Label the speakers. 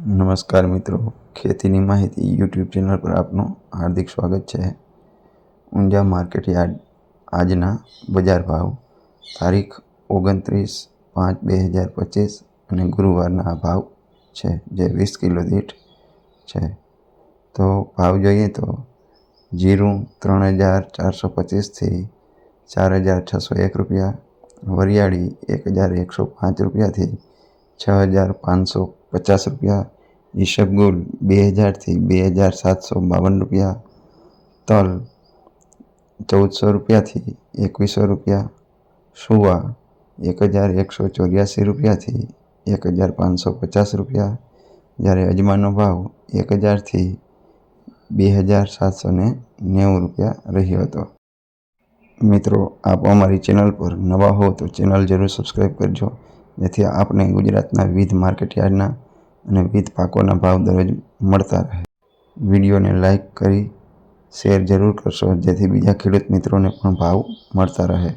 Speaker 1: નમસ્કાર મિત્રો. ખેતીની માહિતી યુટ્યુબ ચેનલ પર આપનું હાર્દિક સ્વાગત છે. ઊંઝા માર્કેટ યાર્ડ આજના બજાર ભાવ. તારીખ ઓગણત્રીસ પાંચ બે હજાર પચીસ અને ગુરુવારના ભાવ છે જે વીસ કિલો દીઠ છે. તો ભાવ જોઈએ તો જીરું ત્રણ હજાર ચારસો પચીસથી ચાર હજાર છસો એક રૂપિયા. વરિયાળી એક હજાર એકસો પાંચ રૂપિયાથી છ હજાર પાંચસો પચાસ રૂપિયા ઈસબગુલ બે હજારથી બે હજાર સાતસો બાવન રૂપિયા તલ ચૌદસો રૂપિયાથી એકવીસો રૂપિયા સુવા એક હજાર એકસો ચોર્યાસી રૂપિયાથી એક હજાર પાંચસો પચાસ રૂપિયા જ્યારે અજમાનો ભાવ એક હજારથી બે હજાર સાતસો ને નેવું રૂપિયા રહ્યો હતો મિત્રો આપ અમારી ચેનલ પર નવા હો તો ચેનલ જરૂર સબસ્ક્રાઈબ કરજો. જેથી આપને ગુજરાતના વિવિધ માર્કેટ યાર્ડના અને વિવિધ પાકોના ભાવ દરરોજ મળતા રહે. વિડીયોને લાઈક કરી, શેર જરૂર કરશો જેથી બીજા ખેડૂત મિત્રોને પણ ભાવ મળતા રહે.